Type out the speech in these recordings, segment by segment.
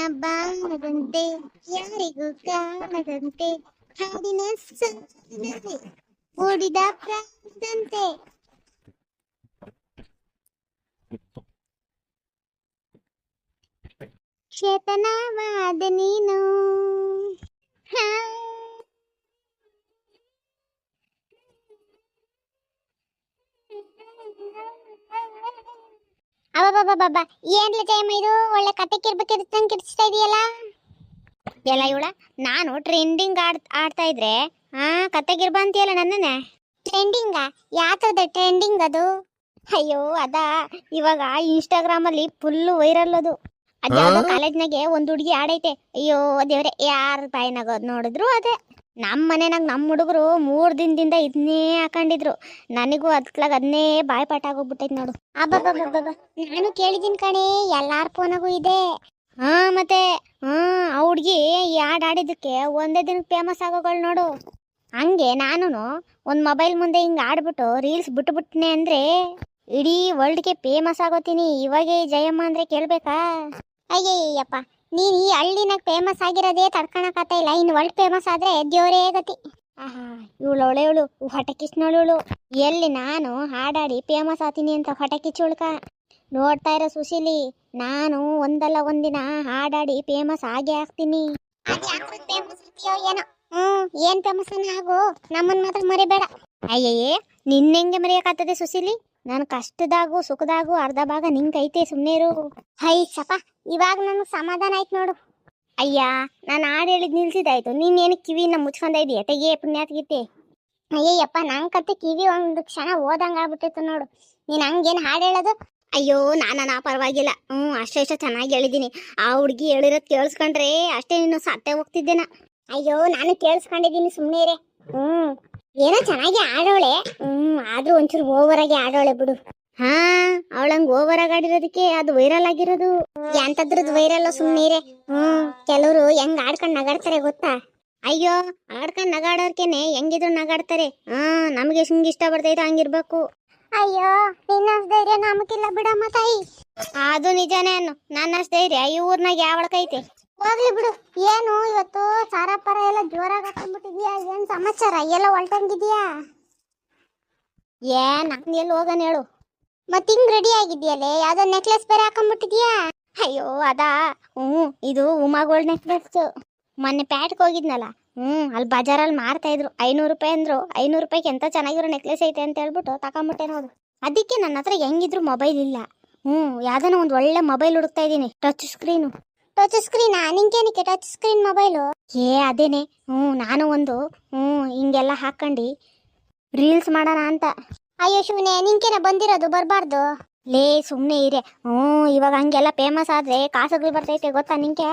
ಬಾರದಂತೆ ಯಾರಿಗೂ ಕಾಣದಂತೆ ಹಾಡಿನ ಸಂಗತಿ ಓಡಿದ ಪ್ರಾಣದಂತೆ ಚೇತನವಾದ ನೀನು ಅಬ್ಬಬ್ಬಬ್ಬಬ್ಬ. ಏನ್ಲ ಜಯಮ್ಮ ಇದು? ಒಳ್ಳೆ ಕತೆ ಕಿರ್ಬೇಕಿರ್ತಂಗ್ ಕಿರ್ಚ್ತಾ ಇದೆಯಲ್ಲ? ಎಲ್ಲ ಇವಳ ನಾನು ಟ್ರೆಂಡಿಂಗ್ ಆಡ್ ಆಡ್ತಾ ಇದ್ರೆ ಹಾ ಕತೆಗಿರ್ಬ ಅಂತೀಯಲ್ಲ ನನ್ನನ್ನೇ? ಟ್ರೆಂಡಿಂಗ ಯಾತದ ಟ್ರೆಂಡಿಂಗ್ ಅದು? ಅಯ್ಯೋ ಅದ. ಇವಾಗ ಇನ್ಸ್ಟಾಗ್ರಾಮ್ ಅಲ್ಲಿ ಫುಲ್ ವೈರಲ್ ಅದು. ಅದ್ಯಾವ್ದೋ ಕಾಲೇಜ್ನಾಗೆ ಒಂದ್ ಹುಡುಗಿ ಆಡೈತೆ. ಅಯ್ಯೋ ದೇವ್ರೆ ಯಾರ ಬಾಯಿನಾಗ ನೋಡಿದ್ರು ಅದೇ. ನಮ್ಮ ಮನೆನಾಗ ನಮ್ಮ ಹುಡುಗರು ಮೂರು ದಿನದಿಂದ ಇದನ್ನೇ ಹಾಕೊಂಡಿದ್ರು. ನನಗೂ ಅದ್ಲಾಗ ಅದನ್ನೇ ಬಾಯ್ ಪಾಠ ಆಗೋಗ್ಬಿಟ್ಟೈತೆ ನೋಡು. ನಾನು ಕೇಳಿದ್ದೀನಿ ಕಣೆ, ಎಲ್ಲಾರ ಫೋನಾಗೂ ಇದೆ. ಹಾ ಮತ್ತೆ, ಹಾ, ಆ ಹುಡ್ಗಿ ಈ ಹಾಡ್ ಆಡಿದ್ದಕ್ಕೆ ಒಂದೇ ದಿನಕ್ಕೆ ಫೇಮಸ್ ಆಗೋಗಳು ನೋಡು. ಹಂಗೆ ನಾನು ಒಂದು ಮೊಬೈಲ್ ಮುಂದೆ ಹಿಂಗ್ ಆಡ್ಬಿಟ್ಟು ರೀಲ್ಸ್ ಬಿಟ್ಬಿಟ್ನೆ ಅಂದ್ರೆ ಇಡೀ ವರ್ಲ್ಡ್ಗೆ ಫೇಮಸ್ ಆಗೋತೀನಿ. ಇವಾಗೇ ಜಯಮ್ಮ ಅಂದ್ರೆ ಕೇಳ್ಬೇಕಾ? ಅಯ್ಯಯ್ಯಪ್ಪ ನೀನ್ ಈ ಹಳ್ಳಿನಾಗ ಫೇಮಸ್ ಆಗಿರೋದೇ ತಡ್ಕೊಳಕತ್ತ ಇಲ್ಲ. ಇನ್ ವರ್ಲ್ಡ್ ಫೇಮಸ್ ಆದ್ರೆ ದೇವರೇ ಗತಿ. ಆಹಾ ಇವಳು ಒಳ್ಳೆ ಇವಳು ಹೊಟ್ಟೆ ಕಿಚ್ನೋಳು ಎಲ್ಲಿ ನಾನು ಹಾಡಾಡಿ ಫೇಮಸ್ ಆತೀನಿ ಅಂತ ಹೊಟ್ಟೆ ಕಿಚ್ಚುಳ್ಕ ನೋಡ್ತಾ ಇರೋ ಸುಶೀಲಿ ನಾನು ಒಂದಲ್ಲ ಒಂದಿನ ಹಾಡಾಡಿ ಫೇಮಸ್ ಆಗೇ ಆಗ್ತೀನಿ. ಏನೋ? ಹ್ಮ್ ಏನ್ ಫೇಮಸ್ ಆಗು ನಮ್ಮನ್ ಮಾತ್ರ ಮರಿಬೇಡ. ಅಯ್ಯಯ್ಯೇ ನಿನ್ನೆಂಗೆ ಮರೆಯಕ್ಕಾಗ್ತದೆ ಸುಶೀಲಿ? ನಾನು ಕಷ್ಟದಾಗು ಸುಖದಾಗು ಅರ್ಧ ಭಾಗ ನಿಂಗೈತೆ ಸುಮ್ಮನೆ ಇರು. ಹೈ ಸಪ ಇವಾಗ ನನಗೆ ಸಮಾಧಾನ ಆಯ್ತು ನೋಡು. ಅಯ್ಯ, ನಾನು ಹಾಡು ಹೇಳಿದ್ ನಿಲ್ಸಿದಾಯ್ತು ಏನು ಕಿವಿನ ಮುಚ್ಕೊಂಡ ಇದೀಯ ತೆಗಿಯೇ ಪುಣ್ಯಾತ್ಗಿತ್ತೆ ಅಯ್ಯಯ್ಯಪ್ಪ ನಂಗ್ ಕತೆ ಕಿವಿ ಒಂದು ಕ್ಷಣ ಓದಂಗ ಆಗ್ಬಿಟ್ಟಿತ್ತು ನೋಡು. ನೀನು ಹಂಗೇನು ಹಾಡು ಹೇಳೋದು? ಅಯ್ಯೋ, ನಾನಾ ಪರವಾಗಿಲ್ಲ. ಹ್ಞೂ ಅಷ್ಟೇ ಅಷ್ಟೇ ಚೆನ್ನಾಗಿ ಹೇಳಿದ್ದೀನಿ ಆ ಹುಡುಗಿ ಹೇಳಿರೋದು ಕೇಳಿಸ್ಕೊಂಡ್ರೆ ಅಷ್ಟೇ ನೀನು ಸತ್ತೆ ಹೋಗ್ತಿದ್ದೇನ? ಅಯ್ಯೋ, ನಾನು ಕೇಳಿಸ್ಕೊಂಡಿದ್ದೀನಿ ಸುಮ್ಮನೆ ಹ್ಞೂ ಏನೋ ಚೆನ್ನಾಗಿ ಆಡೋಳೆ. ಹ್ಮ್ ಆದ್ರೂ ಒಂಚೂರು ಓವರ್ ಆಗಿ ಆಡೋಳೆ ಬಿಡು. ಹಾ ಅವಳಂಗ್ ಓವರ್ ಆಗಿ ಆಡಿರೋದಕ್ಕೆ ಅದು ವೈರಲ್ ಆಗಿರೋದು. ಎಂತದ್ರದ್ ವೈರಲ್ ಸುಮ್ಮನೆ ಹ್ಮ್ ಕೆಲವರು ಹೆಂಗ್ ಆಡ್ಕೊಂಡ್ ನಗಾಡ್ತಾರೆ ಗೊತ್ತಾ? ಅಯ್ಯೋ ಆಡ್ಕೊಂಡ್ ನಗಾಡೋರ್ಕೆನೆ ಹೆಂಗಿದ್ರು ನಗಾಡ್ತಾರೆ. ಹಾ ನಮಗೆ ಸುಂಗ್ ಇಷ್ಟ ಬರ್ತೈತೆ ಹಂಗಿರ್ಬೇಕು. ಅಯ್ಯೋ ನಿನ್ನ ಧೈರ್ಯ ನಮಗಿಲ್ಲ ಬಿಡಮ್ಮ ತಾಯಿ. ಅದು ನಿಜನೇ ಅನ್ನು. ನನ್ನ ಧೈರ್ಯ ಈ ಊರ್ನಾಗ ಯಾವಳಕೈತೆ? ಹೋಗ್ಲಿ ಬಿಡು. ಏನು ಇವತ್ತು ಸಾರ ಪರ ಎಲ್ಲ ಜೋರಾಗಿ ಹಾಕೊಂಡ್ಬಿಟ್ಟಿದ್ಯಾ? ಏನ್ ಸಮಾಚಾರ? ಎಲ್ಲ ಹೊಲ್ಟಂಗಿದ್ಯಾ? ಏ ಎಲ್ಲಿ ಹೋಗನ್ ಹೇಳು. ಮತ್ ಹಿಂಗ್ ರೆಡಿ ಆಗಿದ್ಯಲ್ಲೇ? ಯಾವ್ದೋ ನೆಕ್ಲೆಸ್ ಬೇರೆ ಹಾಕೊಂಡ್ಬಿಟ್ಟಿದ್ಯಾ? ಅಯ್ಯೋ, ಅದಾ. ಹ್ಞೂ ಇದು ಉಮಾಗೋಲ್ಡ್ ನೆಕ್ಲೆಸ್ ಮೊನ್ನೆ ಪ್ಯಾಟ್ಗೆ ಹೋಗಿದ್ನಲ್ಲ? ಹ್ಞೂ ಅಲ್ಲಿ ಬಜಾರಲ್ಲಿ ಮಾರ್ತಾ ಇದ್ರು. ಐನೂರು ರೂಪಾಯಿ ಅಂದ್ರು. ಐನೂರು ರೂಪಾಯಿಗೆ ಎಂತ ಚೆನ್ನಾಗಿರೋ ನೆಕ್ಲೆಸ್ ಐತೆ ಅಂತ ಹೇಳ್ಬಿಟ್ಟು ತಗೊಂಬಿಟ್ಟೆ ನೋಡು. ಅದಕ್ಕೆ ನನ್ನ ಹತ್ರ ಹೆಂಗಿದ್ರು ಮೊಬೈಲ್ ಇಲ್ಲ. ಹ್ಞೂ ಯಾವ್ದಾನ ಒಂದು ಒಳ್ಳೆ ಮೊಬೈಲ್ ಹುಡುಕ್ತಾ ಇದ್ದೀನಿ ಟಚ್ ಸ್ಕ್ರೀನು ಟಚ್ ಸ್ಕ್ರೀನಾ? ನಿಂಗೇನಕ್ಕೆ ಟಚ್ ಸ್ಕ್ರೀನ್ ಮೊಬೈಲು? ಏ, ಅದೇನೆ. ಹ್ಞೂ ನಾನು ಒಂದು. ಹ್ಞೂ ಹಿಂಗೆಲ್ಲ ಹಾಕೊಂಡು. ರೀಲ್ಸ್ ಮಾಡೋಣ ಅಂತ. ಅಯ್ಯೋ ಶಿವನೇ ನಿಂಕೇನ ಬಂದಿರೋದು, ಬರಬಾರ್ದು. ಲೇ ಸುಮ್ಮನೆ ಇರೆ. ಹ್ಞೂ ಇವಾಗ ಹಂಗೆಲ್ಲ ಫೇಮಸ್ ಆದರೆ ಕಾಸುಗಳು ಬರ್ತೈತೆ, ಗೊತ್ತಾ ನಿಂಗೆ?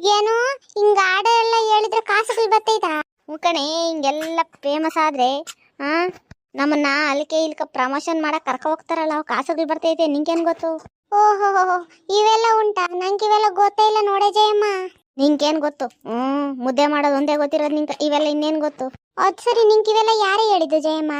ಏನು? ಹಿಂಗ ಆಡ ಎಲ್ಲ ಹೇಳಿದ್ರೆ ಕಾಸುಗಳು ಬರ್ತೈತಾ? ಹ್ಞೂ ಕಣೆ, ಹಿಂಗೆಲ್ಲ ಫೇಮಸ್ ಆದರೆ ಹಾಂ ನಮ್ಮನ್ನ ಅಲ್ಕೆ ಇಲ್ಕ ಪ್ರಮೋಷನ್ ಮಾಡಕ್ಕೆ ಕರ್ಕ ಹೋಗ್ತಾರಲ್ಲ, ಅವು ಕಾಸುಗಳು ಬರ್ತೈತೆ, ನಿಂಗೇನ್ ಗೊತ್ತು? ಓಹೋ ಇವೆಲ್ಲ ಉಂಟಾ? ನಂಗೆ ಇವೆಲ್ಲ ಗೊತ್ತೇ ಇಲ್ಲ ನೋಡೆ ಜಯಮ್ಮ. ನಿಂಗೇನ್ ಗೊತ್ತು? ಹ್ಮ್ ಮುದ್ದೆ ಮಾಡೋದು ಒಂದೇ ಗೊತ್ತಿರೋದು ನಿಂಗೆ ಇವೆಲ್ಲ ಇನ್ನೇನ್ ಗೊತ್ತು? ಅದ್ ಸರಿ ನಿಂಗೆ ಇವೆಲ್ಲ ಯಾರೇ ಹೇಳಿದ್ದು ಜಯಮ್ಮ?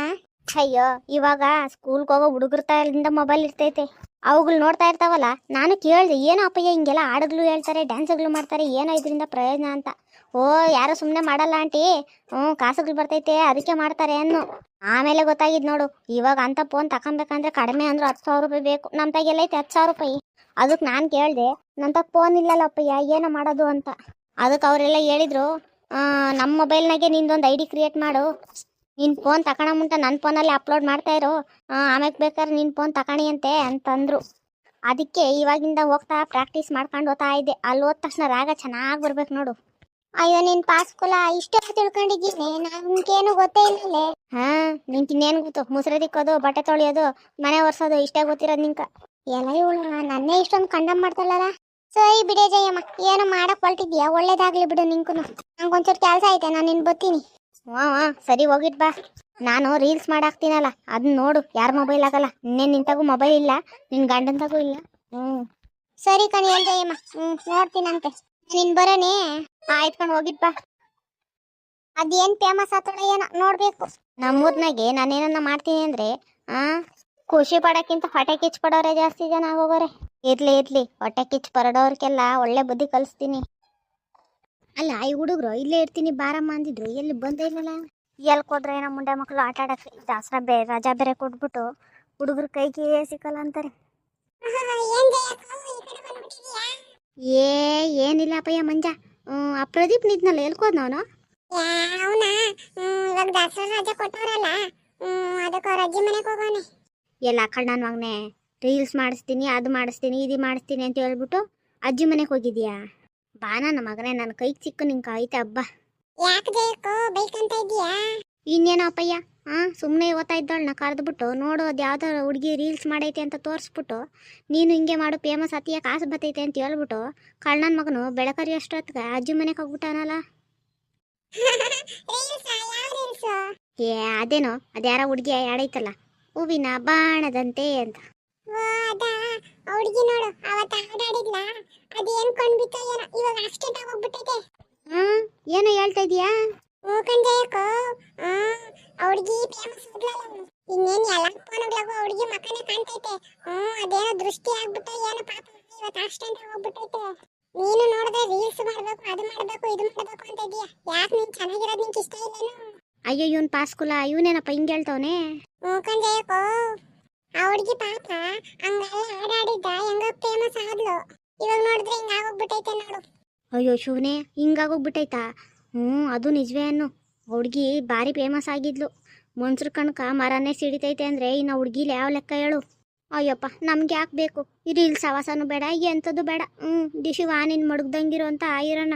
ಅಯ್ಯೋ ಇವಾಗ ಸ್ಕೂಲ್ಗೆ ಹೋಗೋ ಹುಡುಗರ ತಾಯಿಂದ ಮೊಬೈಲ್ ಇರ್ತೈತೆ. ಅವುಗಳು ನೋಡ್ತಾ ಇರ್ತಾವಲ್ಲ, ನಾನು ಕೇಳಿದೆ, ಏನೋ ಅಪ್ಪಯ್ಯ ಹಿಂಗೆಲ್ಲ ಹಾಡುಗಳು ಹೇಳ್ತಾರೆ, ಡ್ಯಾನ್ಸ್ಗಳು ಮಾಡ್ತಾರೆ, ಏನೋ ಇದರಿಂದ ಪ್ರಯೋಜನ ಅಂತ. ಓ, ಯಾರೋ ಸುಮ್ಮನೆ ಮಾಡಲ್ಲ ಆಂಟಿ. ಹ್ಞೂ, ಕಾಸುಗಳು ಬರ್ತೈತೆ, ಅದಕ್ಕೆ ಮಾಡ್ತಾರೆ ಅನ್ನು. ಆಮೇಲೆ ಗೊತ್ತಾಗಿದ್ ನೋಡು, ಇವಾಗ ಅಂತ ಫೋನ್ ತಗೊಬೇಕಂದ್ರೆ ಕಡಿಮೆ ಅಂದ್ರೆ ಹತ್ತು ಸಾವಿರ ರೂಪಾಯಿ ಬೇಕು. ನಮ್ಮ ತಾಗೆಲ್ಲ ಐತೆ ಹತ್ತು ಸಾವಿರ ರೂಪಾಯಿ. ಅದಕ್ಕೆ ನಾನು ಕೇಳಿದೆ ನನ್ನ ತಗ ಫೋನ್ ಇಲ್ಲಲ್ಲ ಅಪ್ಪಯ್ಯ, ಏನೋ ಮಾಡೋದು ಅಂತ. ಅದಕ್ಕೆ ಅವರೆಲ್ಲ ಹೇಳಿದ್ರು ನಮ್ಮ ಮೊಬೈಲ್ನಾಗೆ ನಿಂದೊಂದು ಐ ಡಿ ಕ್ರಿಯೇಟ್ ಮಾಡು. ನಿನ್ನ ಫೋನ್ ತಗೊಳ ಮುಂಟ ನನ್ನ ಫೋನಲ್ಲಿ ಅಪ್ಲೋಡ್ ಮಾಡ್ತಾ ಇರೋ. ಆಮೇಲೆ ಬೇಕಾದ್ರೆ ನಿನ್ನ ಫೋನ್ ತಗೊಳ್ಳಿ ಅಂತೆ ಅಂತಂದ್ರು. ಅದಕ್ಕೆ ಇವಾಗಿಂದ ಹೋಗ್ತಾ ಪ್ರಾಕ್ಟೀಸ್ ಮಾಡ್ಕೊಂಡು ಹೋಗ್ತಾ ಇದ್ದೆ. ಅಲ್ಲಿ ಹೋದ ತಕ್ಷಣ ರಾಗ ಚೆನ್ನಾಗಿ ಬರ್ಬೇಕು ನೋಡು. ಅಯ್ಯೋ, ನಿನ್ ಪಾಸ್ಕುಲ ಇಷ್ಟೇ ತಿಳ್ಕೊಂಡಿದ್ದೀನಿ. ನನ್ಗೇನು ಗೊತ್ತೇ ಇಲ್ಲ. ಹಾ, ನಿಂಗೆ ಇನ್ನೇನು ಗೊತ್ತು? ಮುಸ್ರೆ ದಿಕ್ಕೋದು ಬಟ್ಟೆ ತೊಳೆಯೋದು, ಮನೆ ಒರೆಸೋದು ಇಷ್ಟೇ ಗೊತ್ತಿರೋದು ನಿಂಕ ಎಲ್ಲ ಇವಳು ನನ್ನೇ ಇಷ್ಟೊಂದು ಕಂಡಮ್ ಮಾಡ್ತಾಳಲ್ಲ. ಸರಿ ಬಿಡೇ ಜಯಮ್ಮ, ಏನೋ ಮಾಡಕ್ ಹೊಲ್ಟಿದ್ಯಾ? ಒಳ್ಳೇದಾಗ್ಲಿ ಬಿಡು ನಿಂಕು ನಂಗೊಂಚೂರು ಕೆಲಸ ಐತೆ, ನಾನು ನಿನ್ ಬತ್ತೀನಿ ಸರಿ ಹೋಗಿಟ್ ಬಾ. ನಾನು ರೀಲ್ಸ್ ಮಾಡಾಕ್ತೀನಲ್ಲ ಅದನ್ನ ನೋಡು, ಯಾರ ಮೊಬೈಲ್ ಆಗಲ್ಲ. ನಿನ್ನ ನಿಂತಾಗೂ ಮೊಬೈಲ್ ಇಲ್ಲ, ನಿನ್ ಗಂಡಂತಾಗೂ ಇಲ್ಲ. ಹ್ಞೂ ಸರಿ ಕಣಿ ಜಯಮ್ಮ ಹ್ಞೂ ನೋಡ್ತೀನಂತೆ. ನಿನ್ ಬರೋಣಿ ಆಯ್ತ್ಕೊಂಡು ಹೋಗಿಟ್ ಬಾ. ಅದೇನ್ ಫೇಮಸ್ ಆತಳ ಏನೋ ನೋಡ್ಬೇಕು. ನಮ್ಮೂರ್ನಾಗೆ ನಾನೇನನ್ನ ಮಾಡ್ತೀನಿ ಅಂದ್ರೆ, ಆ, ಖುಷಿ ಪಡಕ್ಕಿಂತ ಹೊಟ್ಟೆ ಕಿಚ್ ಪಡೋರೆ ಜಾಸ್ತಿ ಜನ ಆಗೋಗೋರೆ. ಇರ್ಲಿ ಇರ್ಲಿ, ಹೊಟ್ಟೆ ಕಿಚ್ಚು ಪರಡೋರ್ಗೆಲ್ಲ ಒಳ್ಳೆ ಬುದ್ಧಿ ಕಲಿಸ್ತೀನಿ. ಅಲ್ಲ ಈ ಹುಡುಗರು ಇಲ್ಲೇ ಇರ್ತೀನಿ ಬಾರಮ್ಮ ಅಂದಿದ್ರು. ಎಲ್ಲಿ ಬಂದೇ ಇಲ್ಲಲ್ಲ ಎಲ್ಲಿ ಕೊಡ್ರೆ ಏನೋ ಮುಂಡೆ ಮಕ್ಕಳು ಆಟ ಆಡಕ್ಕೆ ದಾಸರ ಬೇ ರಜಾ ಬೇರೆ ಕೊಟ್ಬಿಟ್ಟು ಹುಡುಗರು ಕೈಗೆ ಸಿಕ್ಕಲ್ಲ ಅಂತಾರೆ. ಏ ಏನಿಲ್ಲ ಅಪ್ಪಯ್ಯ ಮಂಜ. ಹ್ಮ್, ಆ ಪ್ರದೀಪ್ ನಿದ್ನಲ್ಲ ಎಲ್ಕೋದ್ ನಾನು ಇವಾಗ ದಸರಾ ರಜೆ ಕೊಟ್ಟವ್ರಲ್ಲ. ಅದಕ್ಕೆ ಅವ್ರ ಅಜ್ಜಿ ಮನೆಗೆ ಹೋಗೋನೆ. ಎಲ್ಲ ಮಗನೇ ರೀಲ್ಸ್ ಮಾಡಿಸ್ತೀನಿ ಅದು ಮಾಡಿಸ್ತೀನಿ ಇದು ಮಾಡಿಸ್ತೀನಿ ಅಂತ ಹೇಳ್ಬಿಟ್ಟು ಅಜ್ಜಿ ಮನೆಗೆ ಹೋಗಿದ್ಯಾ? ಬಾ ನನ್ನ ಮಗನೇ ನನ್ನ ಕೈಗೆ ಸಿಕ್ಕು ನಿಂಗೆ ಐತೆ ಹಬ್ಬ. ಯಾಕೆ ಜಯಕ್ಕೋ ಬೈಕಂತ ಇದೀಯಾ ಇನ್ನೇನೋ ಅಪ್ಪಯ್ಯ ಹಾಂ ಸುಮ್ಮನೆ ಓದ್ತಾ ನಾ ಕರೆದ್ಬಿಟ್ಟು ನೋಡು ಅದು ಯಾವುದೋ ಹುಡುಗಿ ರೀಲ್ಸ್ ಮಾಡೈತೆ ಅಂತ ತೋರಿಸ್ಬಿಟ್ಟು ನೀನು ಹಿಂಗೆ ಮಾಡು ಫೇಮಸ್ ಅತಿಯ ಕಾಸು ಬತ್ತೈತೆ ಅಂತ ಹೇಳ್ಬಿಟ್ಟು ಕಳ್ಳನ ಮಗನು ಬೆಳಕರಿ ಅಷ್ಟೊತ್ತಿಗೆ ಅಜ್ಜಿ ಮನೆಗೆ ಹೋಗ್ಬಿಟ್ಟಾನಲ್ಲ. ಏ ಅದೇನೋ ಅದ್ಯಾರ ಹುಡುಗಿ ಆಡೈತಲ್ಲ ಹೂವಿನ ಬಾಣದಂತೆ ಅಂತ. ಹುಡುಗಿ ನೋಡು ಅವತ್ತ ಅದೇನ್ ಏನು ಏನೋ ಇವಾಗ ಆಕ್ಸಿಡೆಂಟ್ ಆಗೋಗ್ಬಿಟ್ಟೈತೆ. ಹ್ಞೂ ಏನೋ ಹೇಳ್ತಾ ಇದೀಯಾ? ಮೂಕಂಡ್ ಆ ಅವ್ರಿಗೆ ಫೇಮಸ್ ಹೋಗ್ಲಲ್ಲ ಇನ್ನೇನ್ ಎಲ್ಲ ಫೋನ್ಗಳಾಗು ಅವ್ರಿಗೆ ಮಕ್ಕನೇ ಕಾಣ್ತೈತೆ. ಹ್ಮ್ ಅದೇನೋ ದೃಷ್ಟಿ ಆಗ್ಬಿಟ್ಟ ಏನೋ ಪಾಪ ಇವತ್ತು ಆಕ್ಸಿಡೆಂಟ್ ಆಗೋಗ್ಬಿಟ್ಟೈತೆ. ನೀನು ನೋಡಿದ್ರೆ ರೀಲ್ಸ್ ಮಾಡ್ಬೇಕು ಅದು ಮಾಡ್ಬೇಕು ಇದು ಮಾಡ್ಬೇಕು ಅಂತ ಇದೀಯ. ಯಾಕೆ ನೀನ್ ಚೆನ್ನಾಗಿರೋದು ನಿಂಗೆ ಇಷ್ಟ ಇಲ್ಲೇನು? ಅಯ್ಯೋ ಇವನ್ ಪಾಸ್ಕುಲ ಇವನೇನಪ್ಪ ಹಿಂಗೆ ಹೇಳ್ತವನೆ? ಓ ಜಯಕ್ಕೋ ಆ ಹುಡುಗಿ ಪಾಪ ಹಂಗೆಲ್ಲ ಹಾಡಾಡಿದ್ದ ಹೆಂಗ ಫೇಮಸ್ ಆದ್ಲು ಇವಾಗ ನೋಡಿದ್ರೆ ಹಿಂಗ ಆಗೋಗ್ಬಿಟ್ಟೈತೆ ನೋಡು. ಅಯ್ಯೋ ಶಿವನೇ ಹಿಂಗಾಗೋಗ್ಬಿಟ್ಟೈತಾ ಹ್ಞೂ ಅದು ನಿಜವೇ ಅನ್ನು. ಹುಡುಗಿ ಭಾರಿ ಫೇಮಸ್ ಆಗಿದ್ಲು. ಮನ್ಸ್ರ ಕಣಕ ಮರನೇ ಸಿಡಿತೈತೆ ಅಂದರೆ ಇನ್ನು ಹುಡುಗಿಲಿ ಯಾವ ಲೆಕ್ಕ ಹೇಳು? ಅಯ್ಯಪ್ಪ ನಮ್ಗೆ ಯಾಕೆ ಬೇಕು? ಈ ಇಲ್ಲಿ ಸವಾಸನೂ ಬೇಡ ಎಂಥದ್ದು ಬೇಡ. ಹ್ಞೂ ದಿಶಿ ವಾನಿನ ಮಡಗ್ದಂಗಿರೋ ಅಂತ ಇರೋಣ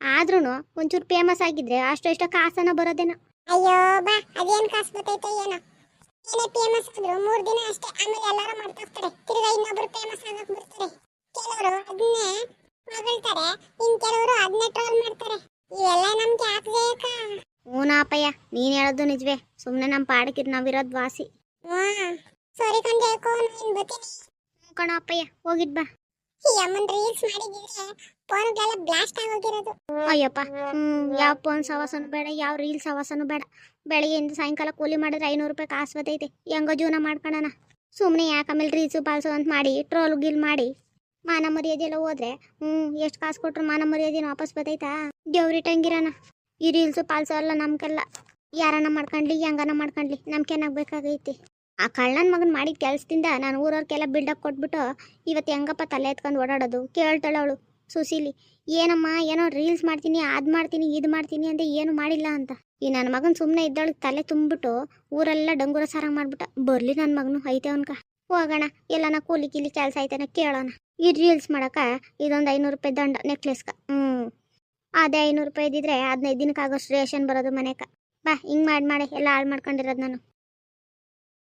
ಆದ್ರೂ ಒಂಚೂರು ಫೇಮಸ್ ಆಗಿದ್ರೆ ಅಷ್ಟು ಇಷ್ಟ ಕಾಸನ ಬರೋದೇನ. ಅಯ್ಯೋ ಬಾ ಅದೇನು ಕಾಸು ಬರ್ತೈತೆ ಏನೋ. ಏನೇ ಫೇಮಸ್ ಆದ್ರು ಮೂರು ದಿನ ಅಷ್ಟೇ ಆಮೇಲೆ ಎಲ್ಲರೂ ಮಾಡ್ತಾ ಹೋಗ್ತಾರೆ. ತಿರ್ಗಾ ಇನ್ನೊಬ್ರು ಫೇಮಸ್ ಆಗಕ್ಕೆ ಬಿಡ್ತಾರೆ ಕೆಲವರು ಅದನ್ನೇ ಹೊಗಳ್ತಾರೆ ಇನ್ ಕೆಲವರು ಅದನ್ನ ಟ್ರೋಲ್ ಮಾಡ್ತಾರೆ. ಇವೆಲ್ಲ ನಮ್ಗೆ ಆಗ್ಬೇಕಾ ಬೇಕಾ ನೀನ್ ಹೇಳೋದು ನಿಜವೇ. ಸುಮ್ನೆ ನಮ್ ಪಾಡಕ್ಕೆ ನಾವಿರೋದ್ ವಾಸಿ. ಸರಿ ಕಂಡೇಕೋ ನೀನ್ ಬತ್ತೀನಿ ಹ್ಞೂ ಕಣ ಅಪ್ಪಯ್ಯ ಹೋಗಿದ್ ಬಾ. ಈ ಅಮ್ಮನ್ ರೀಲ್ಸ್ ಮಾಡಿದ್ರೆ ಫೋನ್ಗಳೆಲ್ಲ ಬ್ಲಾಸ್ಟ್ ಆಗೋಗಿರೋದು. ಅಯ್ಯಪ್ಪ ಹ್ಮ್ ಯಾವ ಫೋನ್ ಸವಾಸನು ಬೇಡ ಯಾವ ರೀಲ್ಸ್ ಸವಾಸನು ಬೇಡ. ಬೆಳಗ್ಗೆಯಿಂದ ಸಾಯಂಕಾಲ ಕೂಲಿ ಮಾಡಿದ್ರೆ ಐನೂರು ರೂಪಾಯಿ ಕಾಸು ಬತ್ತೈತೆ ಹೆಂಗೋ ಜೀವನ ಮಾಡ್ಕೊಳ್ಳೋಣ ಸುಮ್ಮನೆ ಯಾಕೆ ಆಮೇಲೆ ರೀಲ್ಸು ಪಾಲ್ಸು ಅಂತ ಮಾಡಿ ಟ್ರೋಲ್ ಗಿಲ್ ಮಾಡಿ. ಮಾನ ಮರ್ಯಾದೆಲ್ಲ ಹೋದ್ರೆ? ಹ್ಞೂ ಎಷ್ಟು ಕಾಸು ಕೊಟ್ರು ಮಾನ ಮರ್ಯಾದೆನ ವಾಪಸ್ ಬತ್ತೈತಾ? ದೇವ್ರಿಟ್ಟಂಗಿರೋಣ ಈ ರೀಲ್ಸು ಪಾಲ್ಸು ಎಲ್ಲ ನಮ್ಗೆಲ್ಲ. ಯಾರನ್ನ ಮಾಡ್ಕೊಂಡ್ಲಿ, ಹೆಂಗನ ಮಾಡ್ಕೊಂಡ್ಲಿ ನಮ್ಗೇನಾಗಬೇಕಾಗೈತಿ ಆ ಕಳ್ಳನ ಮಗನ್ ಮಾಡಿದ ಕೆಲಸದಿಂದ ನಾನು ಊರವ್ರಿಗೆಲ್ಲ ಬಿಲ್ಡಪ್ ಕೊಟ್ಬಿಟ್ಟು ಇವತ್ತು ಹೆಂಗಪ್ಪ ತಲೆ ಎತ್ಕೊಂಡು ಓಡಾಡೋದು? ಕೇಳ್ತಾಳೆ ಅವಳು ಸುಶೀಲಿ. ಏನಮ್ಮ, ಏನೋ ರೀಲ್ಸ್ ಮಾಡ್ತೀನಿ, ಅದು ಮಾಡ್ತೀನಿ, ಇದು ಮಾಡ್ತೀನಿ ಅಂತ ಏನು ಮಾಡಿಲ್ಲ ಅಂತ. ಈ ನನ್ನ ಮಗನ ಸುಮ್ಮನೆ ಇದ್ದವಳಿಗೆ ತಲೆ ತುಂಬಿಟ್ಟು ಊರೆಲ್ಲ ಡಂಗೂರ ಸಾರಂಗ್ ಮಾಡ್ಬಿಟ್ಟ. ಬರ್ಲಿ ನನ್ನ ಮಗನು, ಐತೆ ಅವನ್ಕ. ಹೋಗೋಣ, ಎಲ್ಲನ ಕೂಲಿ ಕೀಲಿ ಕೆಲಸ ಐತೆನ ಕೇಳೋಣ. ಈ ರೀಲ್ಸ್ ಮಾಡಕ ಇದೊಂದು ಐನೂರು ರೂಪಾಯಿ ದಂಡ ನೆಕ್ಲೆಸ್ಗೆ ಹ್ಞೂ ಅದೇ ಐನೂರು ರೂಪಾಯಿ ಇದ್ದಿದ್ರೆ ಹದಿನೈದು ದಿನಕ್ಕಾಗೋಷ್ಟು ರೇಷನ್ ಬರೋದು ಮನೆಗೆ ಬಾ, ಹಿಂಗೆ ಮಾಡಿ ಮಾಡಿ. ಎಲ್ಲ ಹಾಳು ಮಾಡ್ಕೊಂಡಿರೋದು ನಾನು.